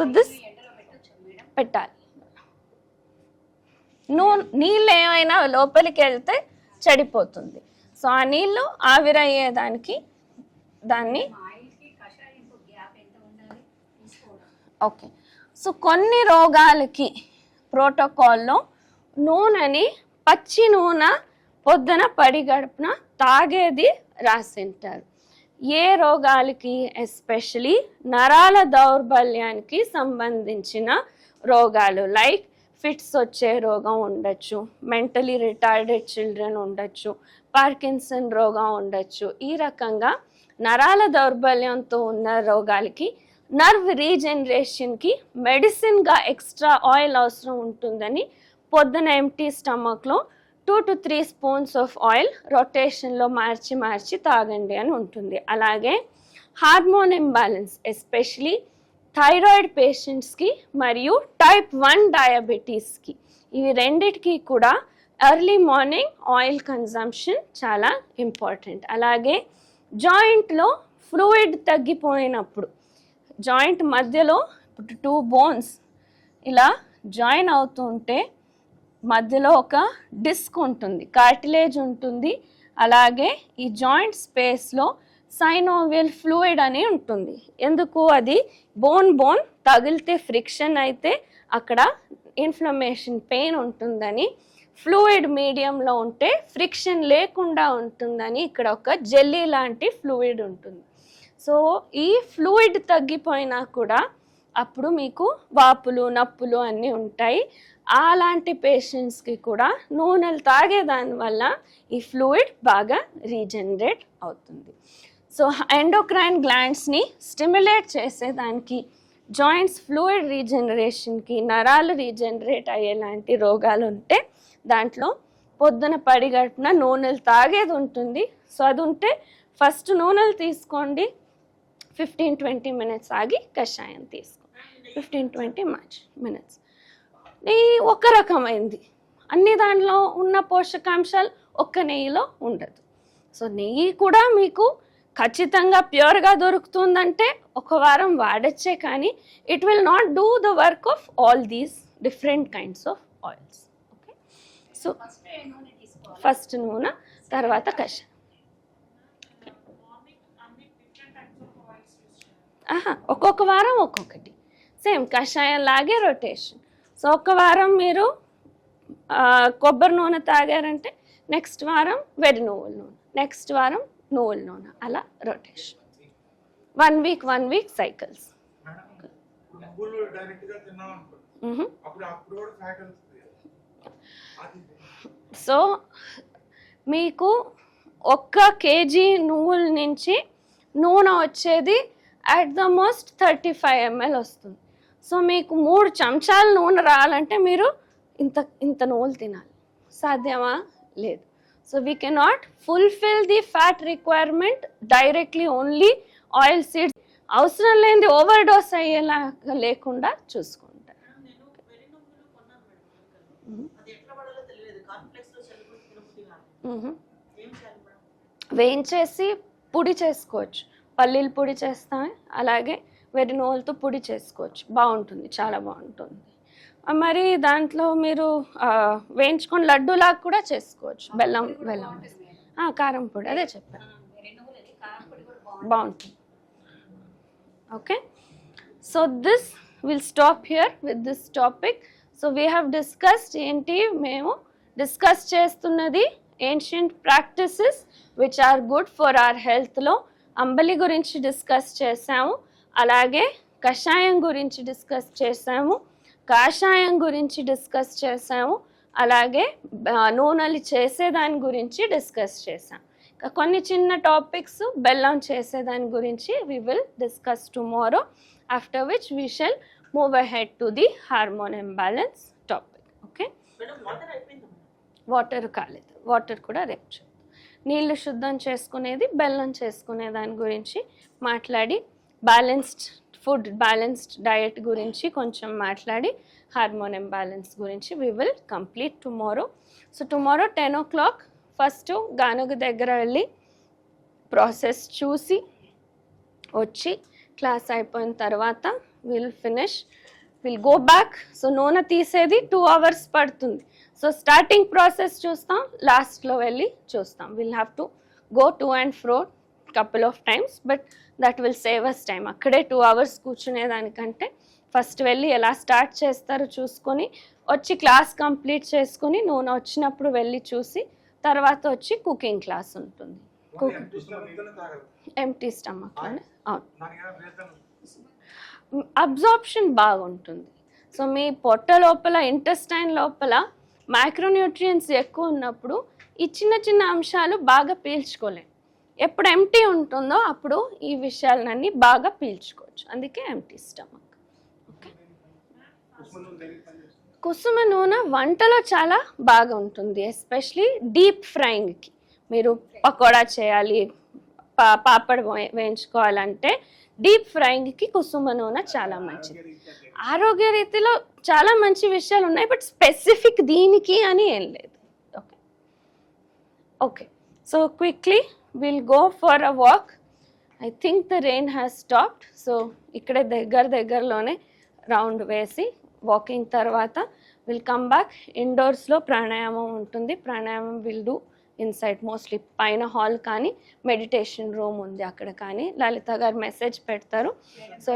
So this పెట్టాలి. నూనె నీళ్ళు ఏమైనా లోపలికి వెళ్తే చెడిపోతుంది. సో ఆ నీళ్ళు ఆవిరయ్యేదానికి దాన్ని ఓకే. సో కొన్ని రోగాలకి ప్రోటోకాల్లో నూనెని పచ్చి నూనె పొద్దున పడి గడుపున తాగేది రాసింటారు. ఏ రోగాలకి ఎస్పెషలీ నరాల దౌర్బల్యానికి సంబంధించిన రోగాలు లైక్ ఫిట్స్ వచ్చే రోగం ఉండొచ్చు మెంటలీ రిటార్డెడ్ చిల్డ్రన్ ఉండొచ్చు పార్కిన్సన్ రోగం ఉండొచ్చు. ఈ రకంగా నరాల దౌర్బల్యంతో ఉన్న రోగాలకి నర్వ్ రీజనరేషన్కి మెడిసిన్గా ఎక్స్ట్రా ఆయిల్ అవసరం ఉంటుందని పొద్దున empty స్టమక్లో two to three spoons of oil రొటేషన్లో మార్చి మార్చి తాగండి అని ఉంటుంది. అలాగే హార్మోన్ ఇంబ్యాలెన్స్ ఎస్పెషలీ థైరాయిడ్ పేషెంట్స్కి మరియు టైప్ వన్ డయాబెటీస్కి. ఇవి రెండిటికి కూడా ఎర్లీ మార్నింగ్ ఆయిల్ కన్జంప్షన్ చాలా ఇంపార్టెంట్. అలాగే జాయింట్లో ఫ్లూయిడ్ తగ్గిపోయినప్పుడు జాయింట్ మధ్యలో ఇప్పుడు టూ బోన్స్ ఇలా జాయిన్ అవుతుంటే మధ్యలో ఒక డిస్క్ ఉంటుంది కార్టిలేజ్ ఉంటుంది. అలాగే ఈ జాయింట్ స్పేస్లో సైనోవియల్ ఫ్లూయిడ్ అని ఉంటుంది. ఎందుకు? అది బోన్ బోన్ తగిలితే ఫ్రిక్షన్ అయితే అక్కడ ఇన్ఫ్లమేషన్ పెయిన్ ఉంటుందని ఫ్లూయిడ్ మీడియంలో ఉంటే ఫ్రిక్షన్ లేకుండా ఉంటుందని ఇక్కడ ఒక జెల్లీ లాంటి ఫ్లూయిడ్ ఉంటుంది. సో ఈ ఫ్లూయిడ్ తగ్గిపోయినా కూడా అప్పుడు మీకు వాపులు నప్పులు అన్నీ ఉంటాయి. అలాంటి పేషెంట్స్కి కూడా నూనెలు తాగేదాని వల్ల ఈ ఫ్లూయిడ్ బాగా రీజనరేట్ అవుతుంది. సో ఎండోక్రైన్ గ్లాండ్స్ని స్టిమ్యులేట్ చేసేదానికి జాయింట్స్ ఫ్లూయిడ్ రీజనరేషన్కి నరాలు రీజనరేట్ అయ్యేలాంటి రోగాలు ఉంటే దాంట్లో పొద్దున పడి నూనెలు తాగేది ఉంటుంది. సో అది ఉంటే ఫస్ట్ నూనెలు తీసుకోండి. ఫిఫ్టీన్ ట్వంటీ మినిట్స్ ఆగి కషాయం తీసుకోండి. ఫిఫ్టీన్ ట్వంటీ మచ్ మినిట్స్ నెయ్యి ఒక రకమైంది. అన్ని దాంట్లో ఉన్న పోషకాంశాలు ఒక్క నెయ్యిలో ఉండదు. సో నెయ్యి కూడా మీకు ఖచ్చితంగా ప్యూర్గా దొరుకుతుందంటే ఒక వారం వాడచ్చే కానీ it will not do the work of all these different kinds of oils okay so first నూనె తర్వాత కష ఆహా ఒక్కొక్క వారం ఒక్కొక్కటి. సేమ్ కషాయం లాగే రొటేషన్. సో ఒక వారం మీరు కొబ్బరి నూనె తాగారంటే నెక్స్ట్ వారం వెడి నువ్వుల నూనె నెక్స్ట్ వారం నువ్వుల నూనె అలా rotation. One week one week cycles. So మీకు ఒక్క కేజీ నువ్వుల నుంచి నూనె వచ్చేది at the most thirty five ML వస్తుంది. సో మీకు మూడు చెంచాల నూనె రావాలంటే మీరు ఇంత ఇంత నువ్వులు తినాలి. సాధ్యమా? లేదు. So we cannot fulfil the fat requirement directly only oil seeds అవసరం లేనిది ఓవర్ డోస్ అయ్యేలా లేకుండా చూసుకుంటారు. నేను వేయించేసి పొడి చేసుకోవచ్చు. పల్లీల పొడి చేస్తామే. అలాగే వెరి నువ్వులతో పొడి చేసుకోవచ్చు. బాగుంటుంది చాలా బాగుంటుంది. మరి దాంట్లో మీరు వేయించుకొని లడ్డూలాగా కూడా చేసుకోవచ్చు. బెల్లం బెల్లం. కారం పొడి అదే చెప్పాను. బాగుంటుంది. Okay. So this will stop here with this topic so we have discussed ఏంటి? మేము డిస్కస్ చేస్తున్నది ancient practices which are good for our హెల్త్లో అంబలి గురించి డిస్కస్ చేసాము అలాగే కషాయం గురించి డిస్కస్ చేసాము కాషాయం గురించి డిస్కస్ చేసాము అలాగే నూనెలు చేసేదాని గురించి డిస్కస్ చేసాం ఇంకా కొన్ని చిన్న టాపిక్స్ బెల్లం చేసేదాని గురించి we will discuss tomorrow after which we shall move ahead to the hormone imbalance topic okay water కాలేదు. వాటర్ కూడా రేపు చూద్దాం నీళ్ళు శుద్ధం చేసుకునేది బెల్లం చేసుకునే దాని గురించి మాట్లాడి బ్యాలెన్స్డ్ ఫుడ్ బ్యాలెన్స్డ్ డయట్ గురించి కొంచెం మాట్లాడి హార్మోన్ ఇంబ్యాలెన్స్ గురించి we will complete tomorrow so tomorrow ten o'clock first గానుగ దగ్గర వెళ్ళి ప్రాసెస్ చూసి వచ్చి క్లాస్ అయిపోయిన తర్వాత will finish will go back so నూనె తీసేది టూ అవర్స్ పడుతుంది. సో స్టార్టింగ్ ప్రాసెస్ చూస్తాం లాస్ట్లో వెళ్ళి చూస్తాం. Will have to go to and fro couple of times but that will save us time అక్కడే టూ అవర్స్ కూర్చునేదానికంటే ఫస్ట్ వెళ్ళి ఎలా స్టార్ట్ చేస్తారో చూసుకొని వచ్చి క్లాస్ కంప్లీట్ చేసుకొని నూనె వచ్చినప్పుడు వెళ్ళి చూసి తర్వాత వచ్చి కుకింగ్ క్లాస్ ఉంటుంది. ఎంటీ స్టమక్లోనే అవును. అబ్జార్ప్షన్ బాగుంటుంది. సో మీ పొట్ట లోపల ఇంటెస్టైన్ లోపల మైక్రోన్యూట్రియంట్స్ ఎక్కువ ఉన్నప్పుడు ఈ చిన్న చిన్న అంశాలు బాగా పీల్చుకోలేం. ఎప్పుడు ఎంటీ ఉంటుందో అప్పుడు ఈ విషయాలన్నీ బాగా పీల్చుకోవచ్చు. అందుకే ఎంటీ స్టమక్ ఓకే కుసుమ నూనె వంటలో చాలా బాగా ఉంటుంది ఎస్పెషలీ డీప్ ఫ్రైయింగ్కి మీరు పకోడా చేయాలి పా పాపడ్ వేయించుకోవాలంటే డీప్ ఫ్రైయింగ్కి కుసుమ నూనె చాలా మంచిది. ఆరోగ్య రీతిలో చాలా మంచి విషయాలు ఉన్నాయి బట్ స్పెసిఫిక్ దీనికి అని ఏం లేదు. Okay okay so quickly will go for a walk I think the rain has stopped so ఇక్కడే దగ్గర దగ్గరలోనే రౌండ్ వేసి వాకింగ్ తర్వాత విల్ కమ్ బ్యాక్ ఇండోర్స్లో ప్రాణాయామం ఉంటుంది. ప్రాణాయామం విల్ డూ ఇన్సైడ్ మోస్ట్లీ పైన హాల్ కానీ మెడిటేషన్ రూమ్ ఉంది అక్కడ కానీ. లలిత గారు మెసేజ్ పెడతారు. సో